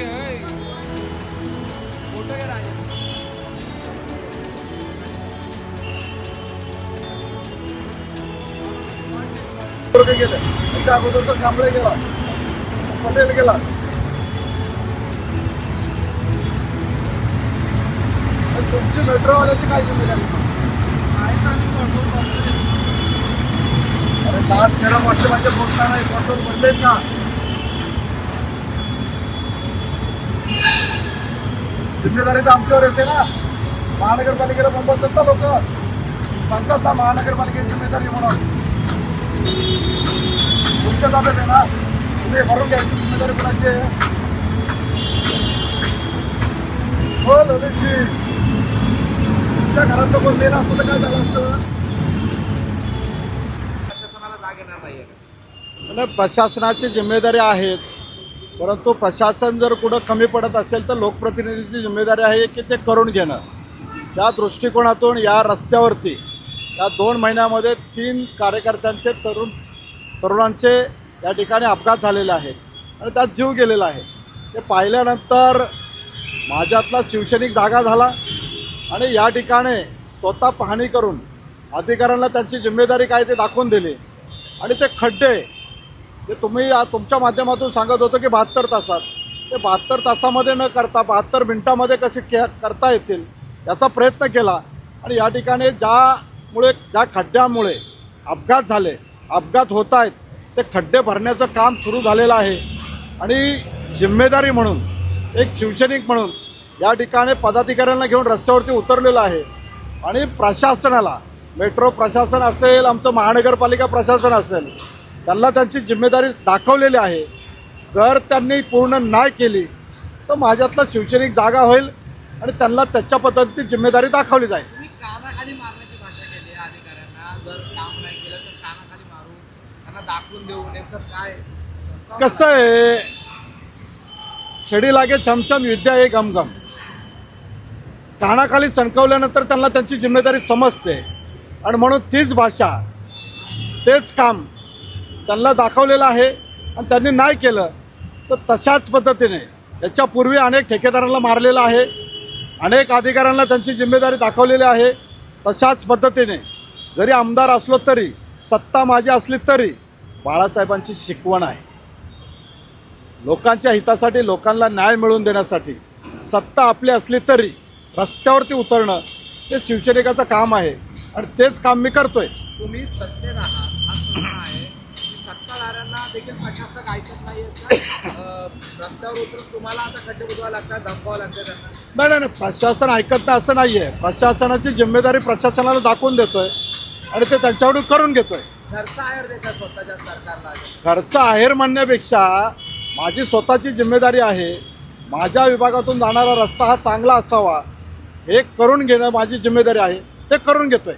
घे ओय. फोटो घे राजा वर्ग त्याच्या अगोदरचा कांबळे गेला. पटेल गेला. तुमची मेट्रोवाल्याची काय जिम्मेदारी अरे लाच शहरा वर्ष माझ्या नाही पेट्रोल बदलेत ना? जिम्मेदारी तर आमच्यावर येते ना. महानगरपालिकेला मुंबईत ना लोक. सांगतात ना महानगरपालिकेची जिम्मेदारी म्हणून. तुमच्या ताब्यात आहे ना. तुम्ही भरून घ्यायची जिम्मेदारी कोणाची आहे? हो ललितजी. तुमच्या घरातलं कोण देणं असतं तर काय झालं असतं? प्रशासनाची जिम्मेदारी आहेच. परंतु प्रशासन जर कुठं कमी पडत असेल तर लोकप्रतिनिधीची जिम्मेदारी आहे की ते करून घेणं. त्या दृष्टिकोनातून या रस्त्यावरती या दोन महिन्यामध्ये तीन कार्यकर्त्यांचे तरुण तरुणांचे या ठिकाणी अपघात झालेले आहेत आणि त्यात जीव गेलेला आहे. ते पाहिल्यानंतर माझ्यातला शिवसैनिक जागा झाला आणि या ठिकाणी स्वतः पाहणी करून अधिकाऱ्यांना त्यांची जिम्मेदारी काय ते दाखवून दिली आणि ते खड्डे ते तुम्ही तुमच्या माध्यमातून सांगत होतो की बहात्तर तासात. ते बहात्तर तासामध्ये न करता बहात्तर मिनटामध्ये कसे के करता येतील याचा प्रयत्न केला. आणि या ठिकाणी ज्यामुळे ज्या खड्ड्यामुळे अपघात झाले अपघात होत आहेत ते खड्डे भरण्याचं काम सुरू झालेलं आहे. आणि जिम्मेदारी म्हणून एक शिवसैनिक म्हणून या ठिकाणी पदाधिकाऱ्यांना घेऊन रस्त्यावरती उतरलेलं आहे. आणि प्रशासनाला मेट्रो प्रशासन असेल आमचं महानगरपालिका प्रशासन असेल त्यांना त्यांची जिम्मेदारी दाखवलेली आहे. जर त्यांनी पूर्ण नाही केली तर माझ्यातला शिवसैनिक जागा होईल आणि त्यांना त्याच्या पद्धतीत जिम्मेदारी दाखवली जाईल. आहे कसं आहे छडी लागे छमछम विद्या हे गमगम. कानाखाली सणकवल्यानंतर त्यांना त्यांची जिम्मेदारी समजते. आणि म्हणून तीच भाषा तेच काम त्यांना दाखवलेलं आहे आणि त्यांनी नाही केलं तर तशाच पद्धतीने याच्यापूर्वी अनेक ठेकेदारांना मारलेलं आहे अनेक अधिकाऱ्यांना त्यांची जिम्मेदारी दाखवलेली आहे. तशाच पद्धतीने जरी आमदार असलो तरी सत्ता माझी असली तरी बाळासाहेबांची शिकवण आहे. लोकांच्या हितासाठी लोकांना न्याय मिळवून देण्यासाठी सत्ता आपली असली तरी रस्त्यावरती उतरणं ते शिवसैनिकाचं काम आहे. आणि तेच काम मी करतोय. तुम्ही सत्तेत आहात हा प्रश्न आहे की सत्ताधाऱ्यांना देखील प्रशासक ऐकत अं, रस्त्यावर उतरून तुम्हाला आता खड्डे बुजवावे लागतात धमकावं लागतं त्यांना. नाही नाही नाही प्रशासन ऐकत नाही असं नाही आहे प्रशासनाची जिम्मेदारी प्रशासनाला दाखवून देतोय आणि ते त्यांच्याकडून करून घेतोय. घरचा आहेर देतात स्वतःच्या सरकारला. घरचा आहेर म्हणण्यापेक्षा माझी स्वतःची जिम्मेदारी आहे. माझ्या विभागातून जाणारा रस्ता हा चांगला असावा. हे करून घेणं माझी जिम्मेदारी आहे. ते करून घेतोय.